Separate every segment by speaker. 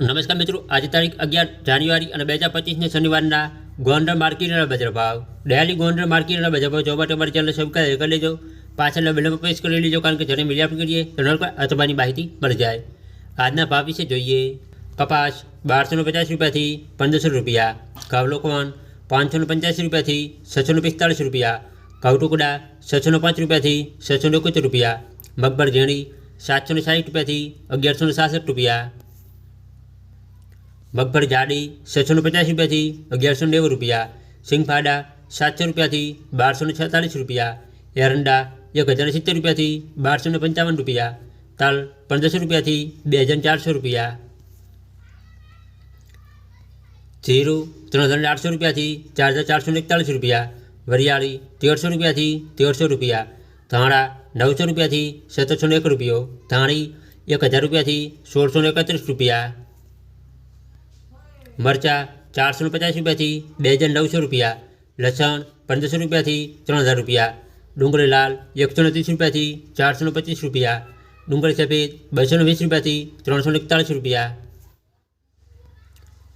Speaker 1: નમસ્કાર મિત્રો, આજે તારીખ અગિયાર જાન્યુઆરી અને બે હજાર પચીસને શનિવારના ગોંડલ માર્કેટના બજાર ભાવ. ડેલી ગોંડલ માર્કેટના બજાર ભાવ જોવા માટે અમારી ચેનલ સબસ્ક્રાઈબ કરી લેજો. પાછળના વિલંબ પ્રેસ કરી લેજો, કારણ કે જ્યારે મીડિયા કરીએ, તો પર અથવાની માહિતી મળી જાય. આજના ભાવ વિશે જોઈએ. કપાસ બારસોને પચાસ રૂપિયાથી પંદરસો રૂપિયા ઘઉં પાંચસોને પાંચસો પંચ્યાસી રૂપિયાથી છસોને પિસ્તાળીસ રૂપિયા ઘઉં ટુકડા છસો પાંચ રૂપિયાથી છસો ને એકોતેર રૂપિયા મગબર ઝીણી સાતસોને સાઠ રૂપિયાથી અગિયારસોને સાસઠ રૂપિયા મગફળી જાડી છસો ને પચાસ રૂપિયાથી અગિયારસો નેવું રૂપિયા સિંગફાડા સાતસો રૂપિયાથી બારસો ને છેતાલીસ રૂપિયા એરંડા એક હજાર સિત્તેર રૂપિયાથી બારસો ને પંચાવન રૂપિયા તલ પંદરસો રૂપિયાથી બે હજાર ચારસો રૂપિયા જીરું ત્રણ હજાર આઠસો રૂપિયાથી ચાર હજાર ચારસો ને એકતાલીસ રૂપિયા વરિયાળી તેરસો રૂપિયાથી તેરસો રૂપિયા ધાણા નવસો રૂપિયાથી સત્તરસો ને એક રૂપિયો ધાણી એક હજાર રૂપિયાથી સોળસો ને એકત્રીસ રૂપિયા મરચાં ચારસો ને પચાસ રૂપિયાથી બે હજાર નવસો રૂપિયા લસણ પંદરસો રૂપિયાથી ત્રણ હજાર રૂપિયા ડુંગળી લાલ એકસો ને ત્રીસ રૂપિયાથી ચારસો ને પચીસ રૂપિયા ડુંગળી સફેદ બસો ને વીસ રૂપિયાથી ત્રણસો ને એકતાળીસ રૂપિયા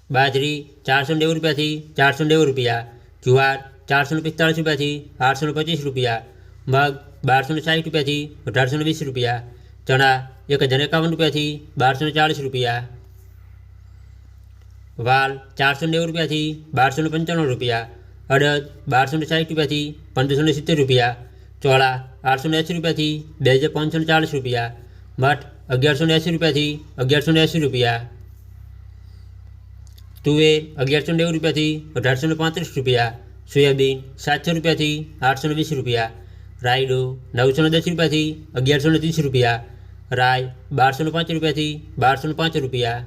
Speaker 1: બાજરી ચારસો નેવું રૂપિયાથી ચારસો નેવું રૂપિયા જુવાર ચારસો ને પિસ્તાળીસ રૂપિયાથી આઠસો ને પચીસ રૂપિયા મગ બારસો ને સાઠ રૂપિયાથી અઢારસો ને વીસ રૂપિયા ચણા એક હજાર એકાવન રૂપિયાથી બારસો ને ચાળીસ રૂપિયા વાલ ચારસો નેવું રૂપિયાથી બારસો ને પંચાણું રૂપિયા અડદ બારસો ને સાઠ રૂપિયાથી પંદરસો ને સિત્તેર રૂપિયા ચોળા આઠસો ને એંસી રૂપિયાથી બે હજાર પાંચસો ને ચાલીસ રૂપિયા મઠ અગિયારસો ને એંસી રૂપિયાથી અગિયારસો ને એંસી રૂપિયા તુવેર અગિયારસો નેવું રૂપિયાથી અઢારસો ને પાંત્રીસ રૂપિયા સોયાબીન સાતસો રૂપિયાથી આઠસો ને વીસ રૂપિયા રાયડો નવસો ને દસ રૂપિયાથી અગિયારસો ને ત્રીસ રૂપિયા રાય બારસો ને પાંચ રૂપિયાથી બારસો ને પાંચ રૂપિયા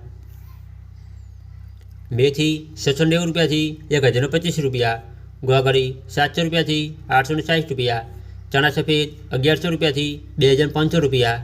Speaker 1: મેથી છસો નેવું રૂપિયાથી એક હજારનો પચીસ રૂપિયા, ગોગળી સાતસો રૂપિયાથી આઠસો ને સાઠ રૂપિયા, ચણા સફેદ અગિયારસો રૂપિયાથી બે હજાર પાંચસો રૂપિયા